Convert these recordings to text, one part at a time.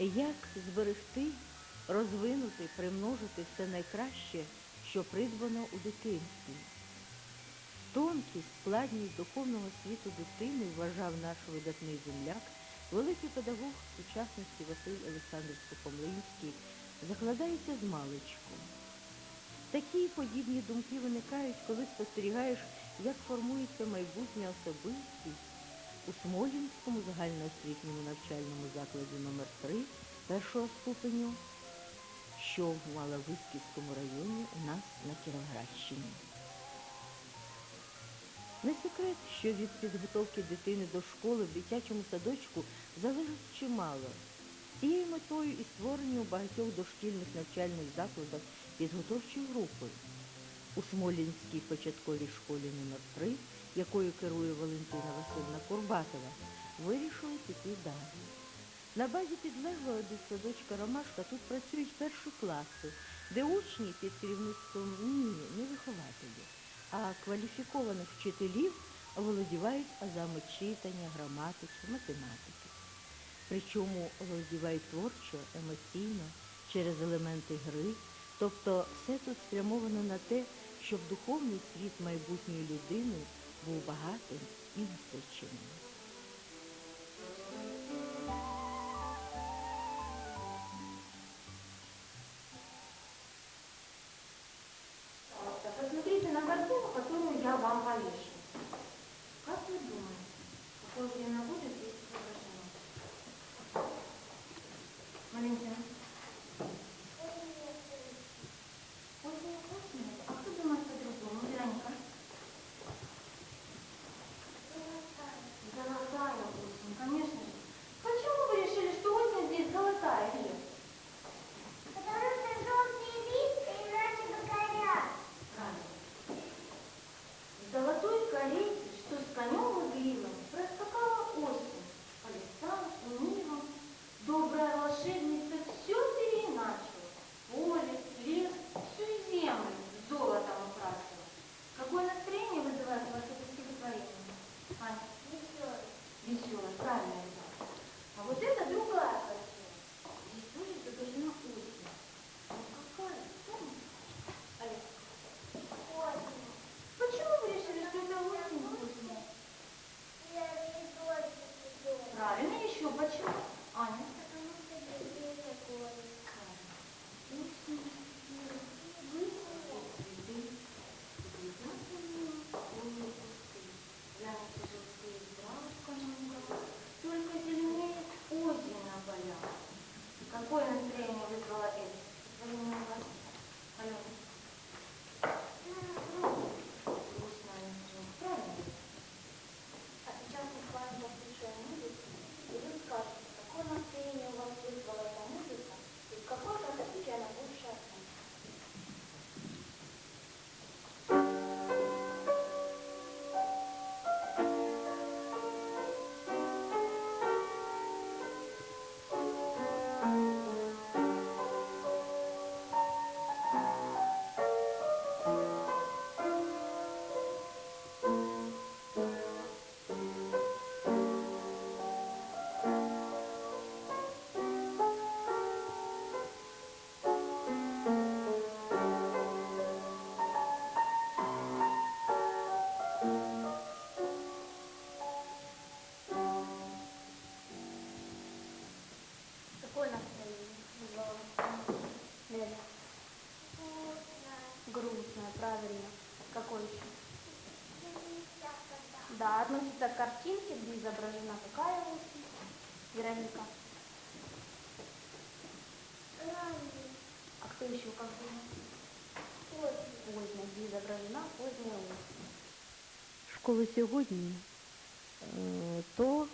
Як зберегти, розвинути, примножити все найкраще, що придбано у дитинстві? Тонкість, складність духовного світу дитини вважав наш видатний земляк, великий педагог сучасності Василь Олександрович Сухомлинський, закладається з маличку. Такі подібні думки виникають, коли спостерігаєш, як формується майбутня особистість у Смолінському загальноосвітньому навчальному закладі номер 3 першого ступеню, що в Маловиськівському районі у нас на Кіровоградщині. Не секрет, що від підготовки дитини до школи в дитячому садочку залежить чимало. Цією метою і створені у багатьох дошкільних навчальних закладах підготовчі групи. У Смолінській початковій школі номер 3 якою керує Валентина Васильівна Курбатова, вирішили піти далі. На базі підлеглого дитсадочка Ромашка тут працюють перші класи, де учні під керівництвом ні, не вихователів, а кваліфікованих вчителів володівають азами читання, граматики, математики. Причому володівають творчо, емоційно, через елементи гри, тобто все тут спрямовано на те, щоб духовний світ майбутньої людини був багатим і насиченим. Да, относится к картинке, где изображена какая осень? Вероника. А кто еще как думает? Поздняя, где изображена поздняя осень. Школи сьогодні е, то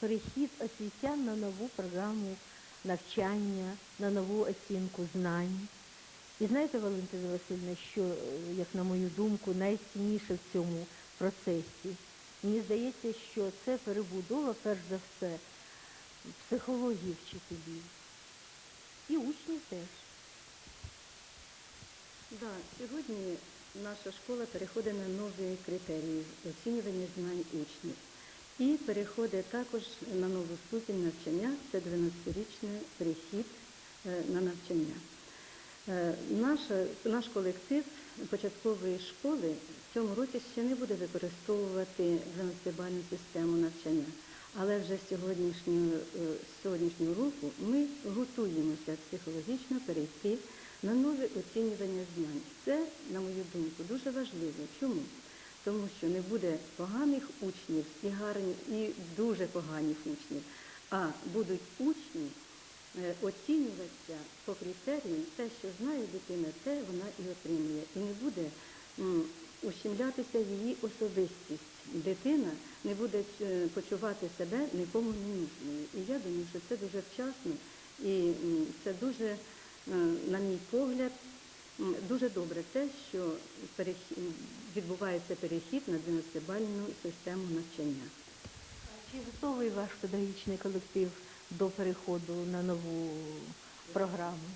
перехід освітян на нову програму навчання, на нову оцінку знань. І знаєте, Валентина Васильівна, що, е, як на мою думку, найцінніше в цьому процесі? Мені здається, що це перебудова, перш за все, психології вчителів. І учнів теж. Да, сьогодні наша школа переходить на нові критерії оцінювання знань учнів. І переходить також на нову ступінь навчання, це 12-річний перехід е, на навчання. Е, Наша, наш колектив початкової школи в цьому році ще не буде використовувати 12-бальну систему навчання. Але вже з сьогоднішнього, е, сьогоднішнього року ми готуємося психологічно перейти на нове оцінювання знань. Це, на мою думку, дуже важливо. Чому? Тому що не буде поганих учнів і гарні, і дуже поганих учнів, а будуть учні оцінюватися по критеріям, те, що знає дитина, те вона і отримує. І не буде ущемлятися її особистість. Дитина не буде е, почувати себе нікому не. І я думаю, що це дуже вчасно і це дуже, е, на мій погляд, дуже добре те, що відбувається перехід на 12-бальну систему навчання. Чи готовий ваш педагогічний колектив до переходу на нову програму?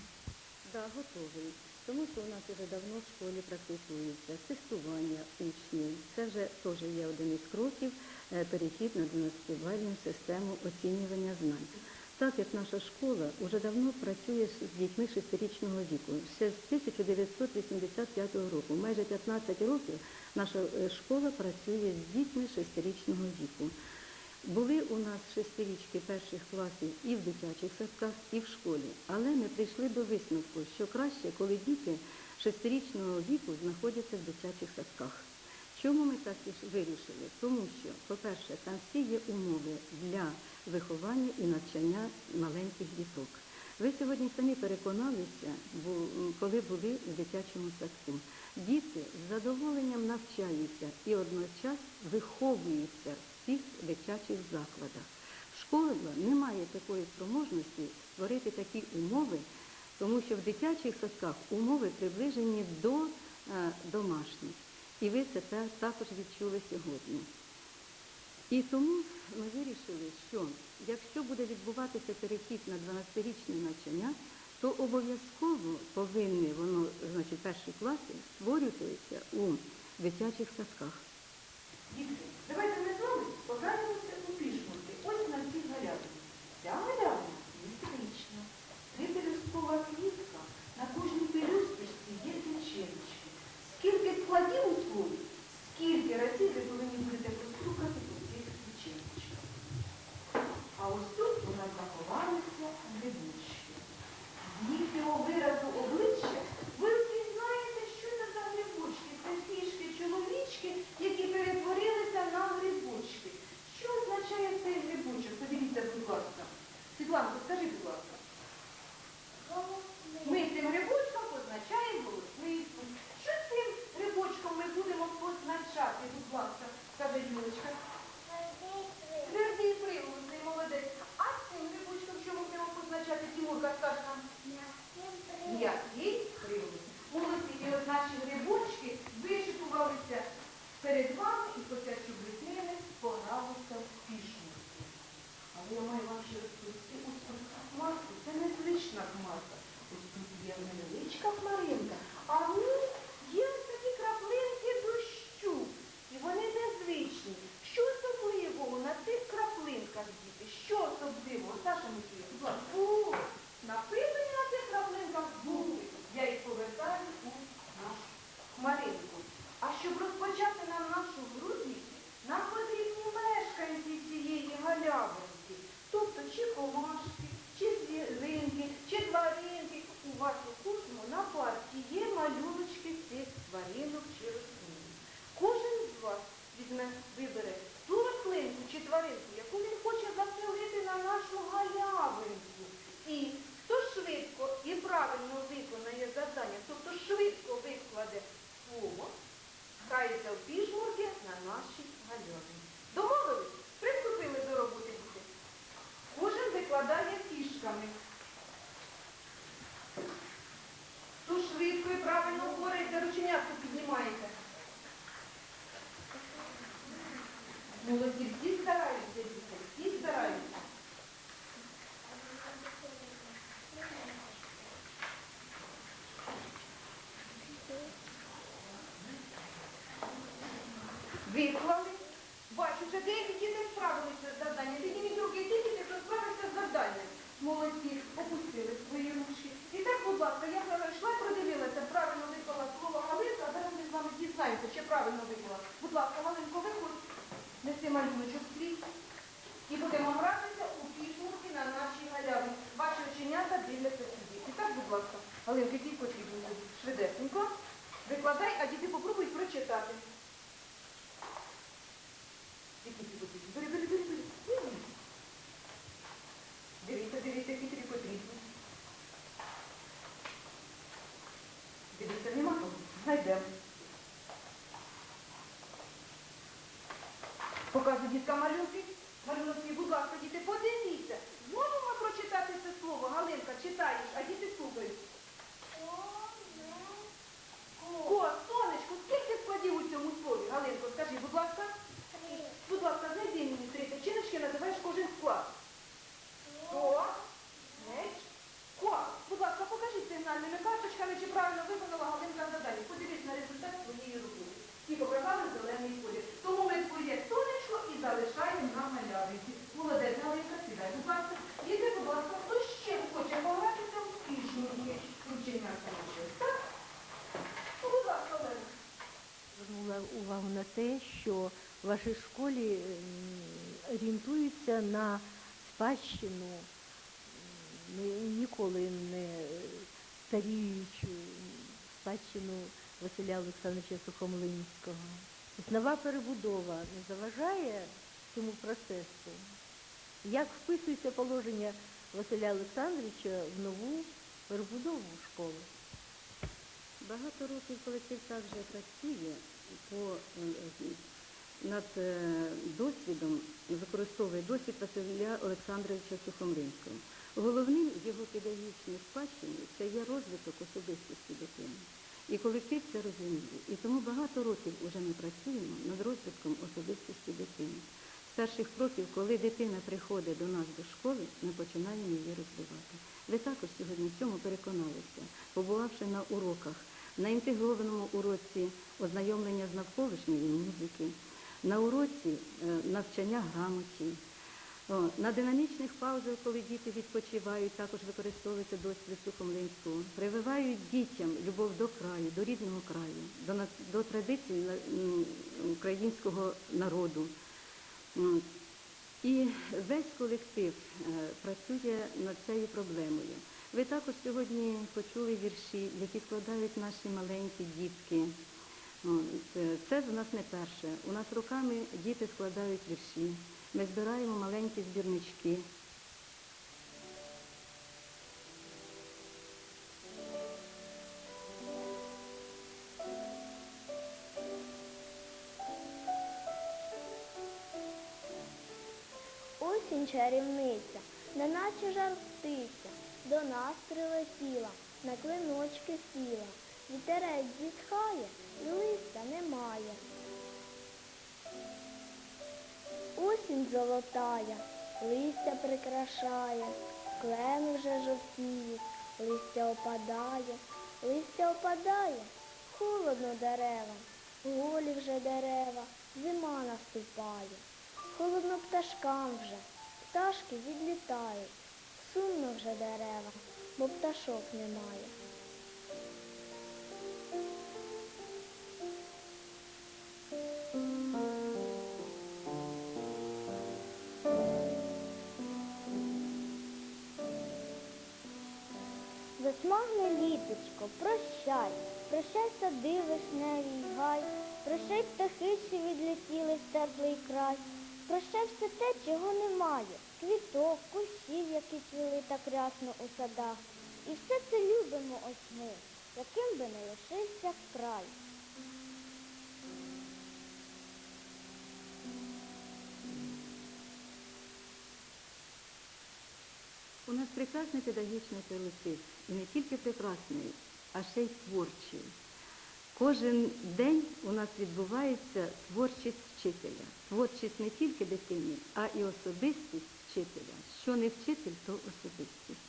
Да, готовий. Тому що у нас вже давно в школі практикується тестування учнів. Це вже теж є один із кроків е, перехід на 12-бальну систему оцінювання знань. Так як наша школа вже давно працює з дітьми шестирічного віку, ще з 1985 року, майже 15 років наша е, школа працює з дітьми шестирічного віку. Були у нас шестирічки перших класів і в дитячих садках, і в школі, але ми прийшли до висновку, що краще, коли діти шестирічного віку знаходяться в дитячих садках. Чому ми так вирішили? Тому що, по-перше, там всі є умови для виховання і навчання маленьких діток. Ви сьогодні самі переконалися, коли були в дитячому садку. Діти з задоволенням навчаються і одночас виховуються в цих дитячих закладах. Школа не має такої спроможності створити такі умови, тому що в дитячих садках умови приближені до е, домашніх. І ви це також відчули сьогодні. І тому ми вирішили, що якщо буде відбуватися перехід на 12-річне навчання, то обов'язково повинні воно, значить, перші класи створюватися у дитячих садках. Давайте future Виклали. Бачу, вже деякі діти справилися з завданням. Підніміть руки ті діти, хто справився з завданням. Молодці, опустили свої ручки. І так, будь ласка, я йшла і продивилася, правильно виклала слово Галинка, а зараз ми з вами дізнаємося, чи правильно виклала. Будь ласка, Галинко, виходь, неси малюночок Діткам малюнки. Малюнки, будь ласка, діти, подивіться. Зможемо прочитати це слово? Галинка, читаєш, а діти слухають. Ко, сонечко, скільки складів у цьому слові? Галинко, скажи, будь ласка. Будь ласка, знайди мені три тичиночки, називаєш кожен склад. Ко, меч, ко. Будь ласка, покажіть сигнальними карточками, чи правильно виконала Галинка завдання. Подивись на результат своєї роботи. І обрали зелений колір. Тому ми твоє сонечко і залишаємо на галявинці. Молодець, Галинка, сідай, будь ласка. Діти, будь ласка, хто ще хоче погратися в пішники? Рученятка лишилась, так? Ну, Будь ласка, Олена. звернула увагу на те, що в вашій школі м, орієнтуються на спадщину, ніколи не старіючу спадщину Василя Олександровича Сухомлинського. Нова перебудова не заважає цьому процесу. Як вписується положення Василя Олександровича в нову перебудову школи? Багато років колектив також працює по, е, над е, досвідом, використовує досвід Василя Олександровича Сухомлинського. Головним його педагогічною спадщиною це є розвиток особистості дитини. І колектив це розуміє. І тому багато років вже ми працюємо над розвитком особистості дитини. З перших кроків, коли дитина приходить до нас до школи, ми починаємо її розвивати. Ви також сьогодні в цьому переконалися, побувавши на уроках, на інтегрованому уроці ознайомлення з навколишньої музики, на уроці е, навчання грамоті. На динамічних паузах, коли діти відпочивають, також використовується досвід Сухомлинського. Прививають дітям любов до краю, до рідного краю, до, до традицій українського народу. І весь колектив е, працює над цією проблемою. Ви також сьогодні почули вірші, які складають наші маленькі дітки. Це в нас не перше. У нас роками діти складають вірші. Ми збираємо маленькі збірнички. Осінь чарівниця, неначе жар птиця, до нас прилетіла, на клиночки сіла. Вітерець зітхає, і листя немає. Осінь золотая, листя прикрашає, клени вже жовтіють, листя опадає, листя опадає, холодно деревам, голі вже дерева, зима наступає. Холодно пташкам вже, пташки відлітають, сумно вже дерева, бо пташок немає. Засмагне літочко, прощай, прощай сади вишневий гай, прощай птахи, що відлетіли в теплий край, прощай все те, чого немає, квіток, кущів, які цвіли так рясно у садах. І все це любимо ось ми, яким би не лишився край. У нас прекрасний педагогічний колектив. І не тільки прекрасний, а ще й творчий. Кожен день у нас відбувається творчість вчителя. Творчість не тільки дитини, а і особистість вчителя. Що не вчитель, то особистість.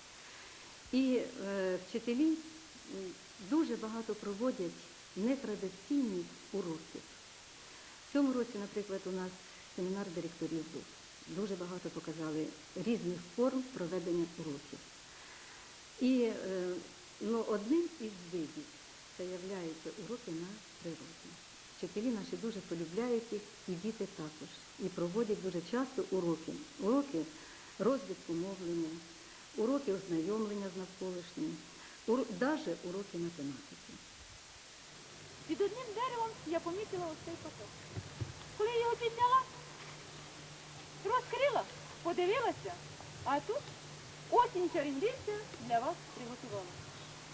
І е, вчителі дуже багато проводять нетрадиційних уроків. В цьому році, наприклад, у нас семінар директорів був. Дуже багато показали різних форм проведення уроків. І е, ну, одним із видів це являються уроки на природі. Вчителі наші дуже полюбляють їх, і діти також. І проводять дуже часто уроки. Уроки розвитку мовлення, уроки ознайомлення з навколишнім, навіть уроки математики. Під одним деревом я помітила ось цей поток. Коли я його підняла, розкрила, подивилася, а тут осінь чарівниця для вас приготувала.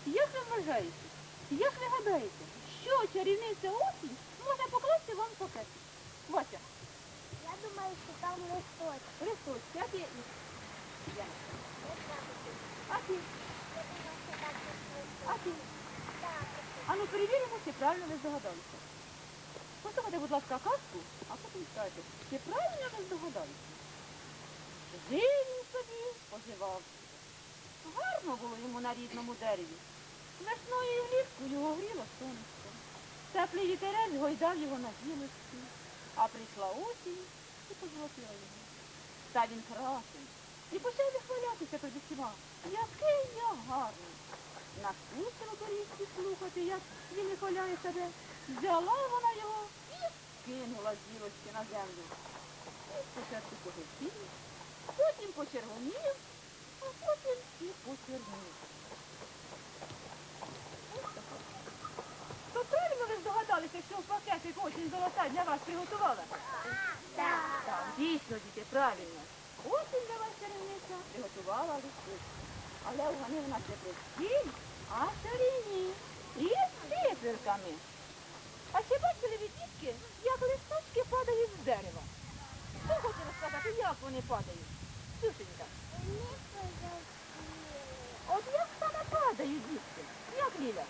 Як ви вважаєте, як ви гадаєте, що чарівниця осінь може покласти вам пакет? Вася, Я думаю, що там листочок. листочки, а ти? Я. А ти? А ти? А ну перевіримо, чи правильно ви здогадалися. Послухайте, будь ласка, казку, а потім скажете, чи правильно ви здогадалися? Жив він собі, поживав. Гарно було йому на рідному дереві. Весною і влітку його гріло сонечко. Теплий вітерець гойдав його на гілочці, а прийшла осінь і позолотила його. Та він красень. І почав вихвалятися перед усіма. Який я гарний. Наскучило корівці слухати, як він вихваляє себе. Взяла вона його і кинула з на землю. І спочатку погорів, потім почервонів, а потім і почернів. Ось таке. То правильно ви здогадалися, що в пакетик осінь золота для вас приготувала? Так, дійсно, діти, правильно. Осінь для вас чарівниця приготувала листочки. Але вони в нас не прості, а чарівні. І з циферками. А чи бачили ви дітки, як листочки падають з дерева? Хто хоче розказати, як вони падають? Сюшенька. От як саме падають дітки? Як Ліля?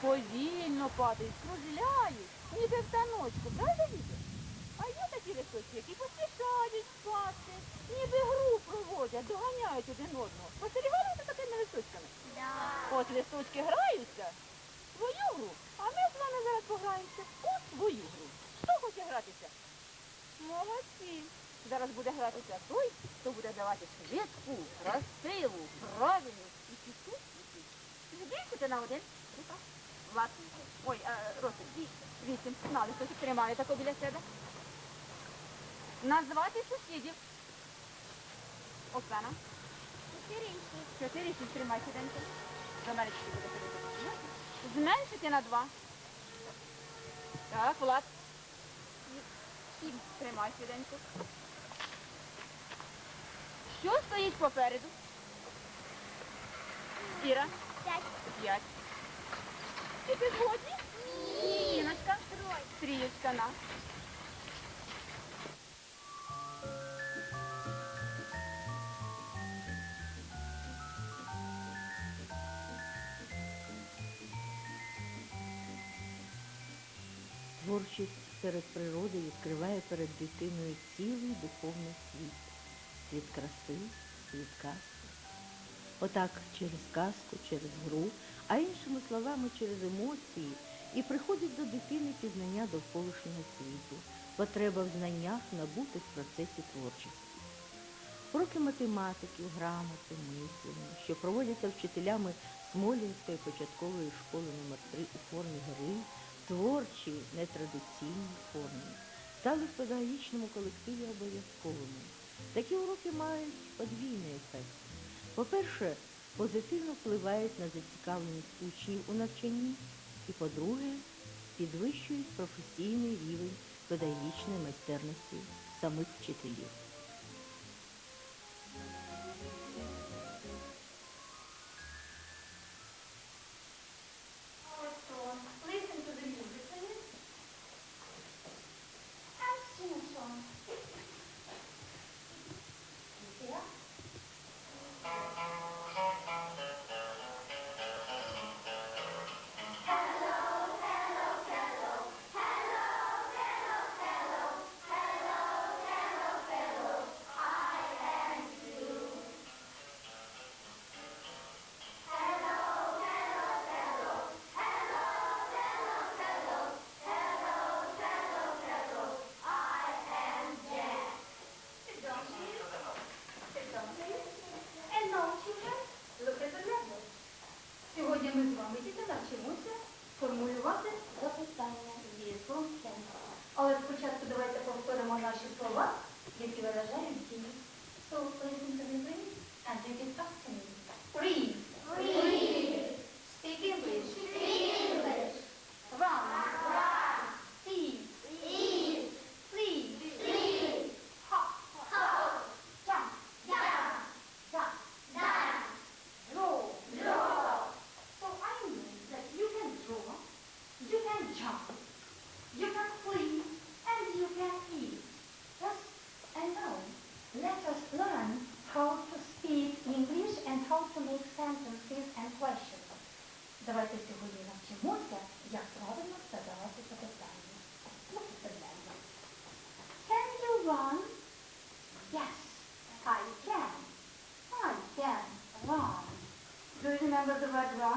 Повільно падають, кружляють, ніби в таночку, правда, діти? А є такі листочки, які поспішають спати, ніби гру проводять, доганяють один одного. Спостерігалися такими листочками? От листочки граються в свою гру, а ми з вами зараз пограємося у свою гру. Хто хоче гратися? Молодці. Зараз буде гратися той, хто буде давати швидку, красиву, правильну і відповідь. Збільшити на один. Ну-ка. Ой, а, Росик, вісім. На, листочок тримає тако біля себе. Назвати сусідів. Оксана. Чотири, шість, тримай сіденько. До мене чотири буде ходити. Зменшити на два. Так, Влад. Сім. Тримай сіденько. Що стоїть попереду? Іра. П'ять. Чи ти згодні? Ні. Іночка. Трієчка на. Творчість серед природи відкриває перед дитиною цілий духовний світ. Світ краси, світ казки. Отак через казку, через гру, а іншими словами через емоції і приходить до дитини пізнання довколишнього світу, потреба в знаннях, набутих в процесі творчості. Уроки математики, грамоти, мислення, що проводяться вчителями Смолінської початкової школи номер 3 у формі гри, творчі, нетрадиційні форми, стали в педагогічному колективі обов'язковими. Такі уроки мають подвійний ефект. По-перше, позитивно впливають на зацікавленість учнів у навчанні, і по-друге, підвищують професійний рівень педагогічної майстерності самих вчителів. God, Rob.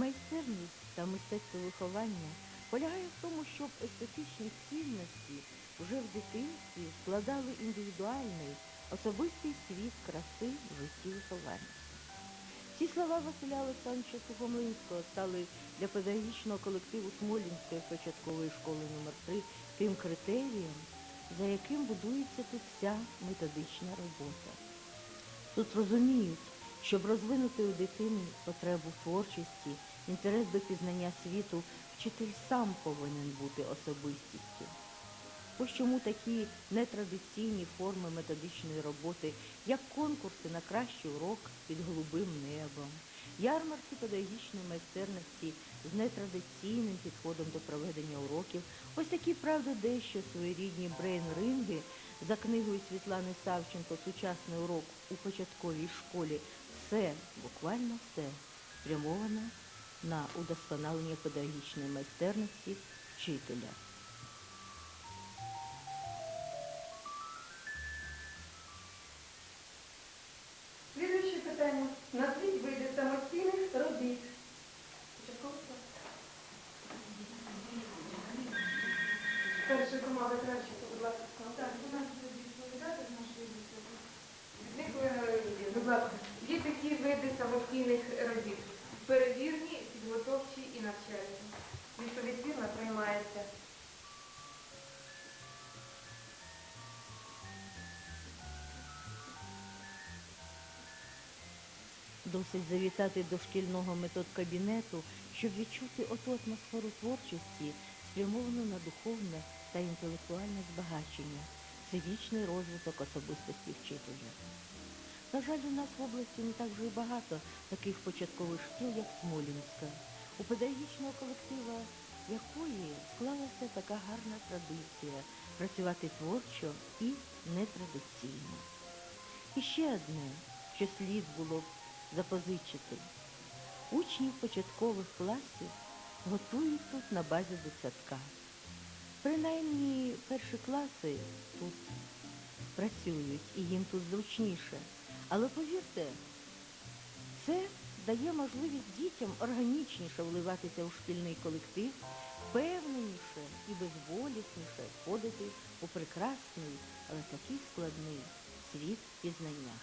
Майстерність та мистецтво виховання полягає в тому, щоб естетичні цінності вже в дитинстві складали індивідуальний, особистий світ краси в житті виховання. Ці слова Василя Олександровича Сухомлинського стали для педагогічного колективу Смолінської початкової школи №3 тим критерієм, за яким будується тут вся методична робота. Тут розуміють, щоб розвинути у дитини потребу творчості. Інтерес до пізнання світу вчитель сам повинен бути особистістю. Ось чому такі нетрадиційні форми методичної роботи, як конкурси на кращий урок під голубим небом, ярмарки педагогічної майстерності з нетрадиційним підходом до проведення уроків, ось такі, правда, дещо своєрідні брейн-ринги за книгою Світлани Савченко Сучасний урок у початковій школі все, буквально все, спрямовано на удосконалення педагогічної майстерності вчителя. Досить завітати до шкільного метод кабінету, щоб відчути оту атмосферу творчості, спрямовану на духовне та інтелектуальне збагачення, всебічний розвиток особистості вчителя. На жаль, у нас в області не так вже й багато таких початкових шкіл, як Смолінська, у педагогічного колектива якої склалася така гарна традиція працювати творчо і нетрадиційно. І ще одне, що слід було б запозичити. Учнів початкових класів готують тут на базі дитсадка. Принаймні перші класи тут працюють і їм тут зручніше. Але повірте, це дає можливість дітям органічніше вливатися у шкільний колектив, впевненіше і безболісніше входити у прекрасний, але такий складний світ пізнання.